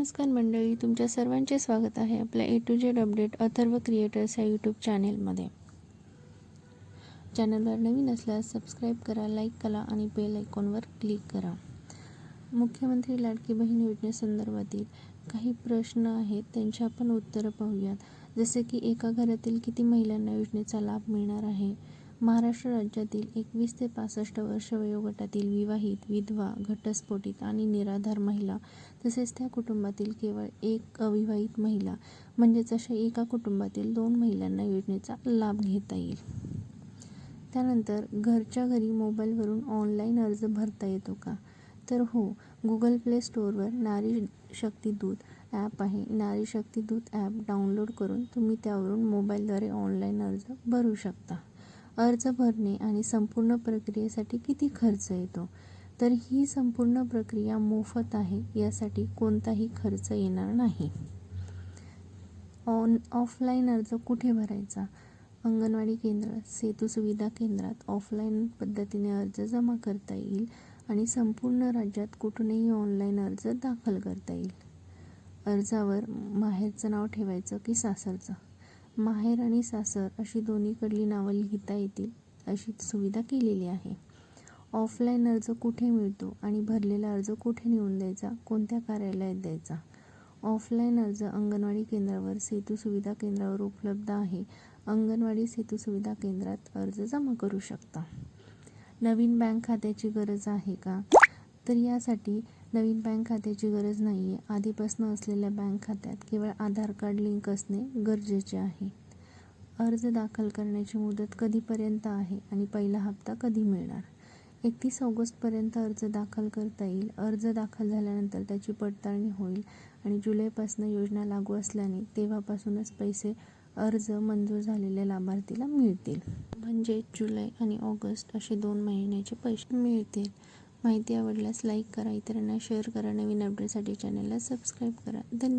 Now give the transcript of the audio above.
नमस्कार मंडळी तुमच्या सर्वांचे स्वागत आहे आपल्या A to Z update Atharva creators या यूट्यूब चॅनेलमध्ये चॅनलवर नवीन असल्यास सबस्क्राईब करा लाईक करा आणि बेल आयकॉनवर क्लिक करा. मुख्यमंत्री लाडकी बहीण योजनेसंदर्भातील काही प्रश्न आहेत त्यांची आपण उत्तरं पाहूयात. जसे की एका घरातील किती महिलांना योजनेचा लाभ मिळणार आहे? महाराष्ट्र राज्यातील एकवीस ते पासष्ट वर्ष वयोगटातील विवाहित विधवा घटस्फोटित आणि निराधार महिला तसेच त्या कुटुंबातील केवळ एक अविवाहित महिला म्हणजेच अशा एका कुटुंबातील दोन महिलांना योजनेचा लाभ घेता येईल. त्यानंतर घरच्या घरी मोबाईलवरून ऑनलाईन अर्ज भरता येतो का? तर हो गुगल प्ले स्टोअरवर नारी शक्ती दूत ॲप आहे. नारी शक्ती दूत ॲप डाउनलोड करून तुम्ही त्यावरून मोबाईलद्वारे ऑनलाईन अर्ज भरू शकता. अर्ज भरणे आणि संपूर्ण प्रक्रियेसाठी किती खर्च येतो? तर ही संपूर्ण प्रक्रिया मोफत आहे यासाठी कोणताही खर्च येणार नाही. ऑन ऑफलाईन अर्ज कुठे भरायचा? अंगणवाडी केंद्र सेतू सुविधा केंद्रात ऑफलाईन पद्धतीने अर्ज जमा करता येईल आणि संपूर्ण राज्यात कुठूनही ऑनलाईन अर्ज दाखल करता येईल. अर्जावर माहेरचं नाव ठेवायचं की सासरचं? माहेर आणि सासर अशी दोन्हीकडली नावं लिहिता येतील अशी सुविधा केलेली आहे. ऑफलाईन अर्ज कुठे मिळतो आणि भरलेला अर्ज कुठे नेऊन द्यायचा कोणत्या कार्यालयात द्यायचा? ऑफलाईन अर्ज अंगणवाडी केंद्रावर सेतू सुविधा केंद्रावर उपलब्ध आहे. अंगणवाडी सेतू सुविधा केंद्रात अर्ज जमा करू शकता. नवीन बँक खात्याची गरज आहे का? तर यासाठी नवीन बँक खात्याची गरज नाही आहे आधीपासून असलेल्या बँक खात्यात केवळ आधार कार्ड लिंक असणे गरजेचे आहे. अर्ज दाखल करण्याची मुदत कधीपर्यंत आहे आणि पहिला हप्ता कधी मिळणार? एकतीस ऑगस्टपर्यंत अर्ज दाखल करता येईल. अर्ज दाखल झाल्यानंतर त्याची पडताळणी होईल आणि जुलैपासून योजना लागू असल्याने तेव्हापासूनच पैसे अर्ज मंजूर झालेल्या लाभार्थीला मिळतील. म्हणजे जुलै आणि ऑगस्ट असे दोन महिन्याचे पैसे मिळतील. माहिती आवडल्यास लाईक करा इतरांना शेअर करा नवीन अपडेटसाठी चॅनलला सबस्क्राईब करा. धन्यवाद.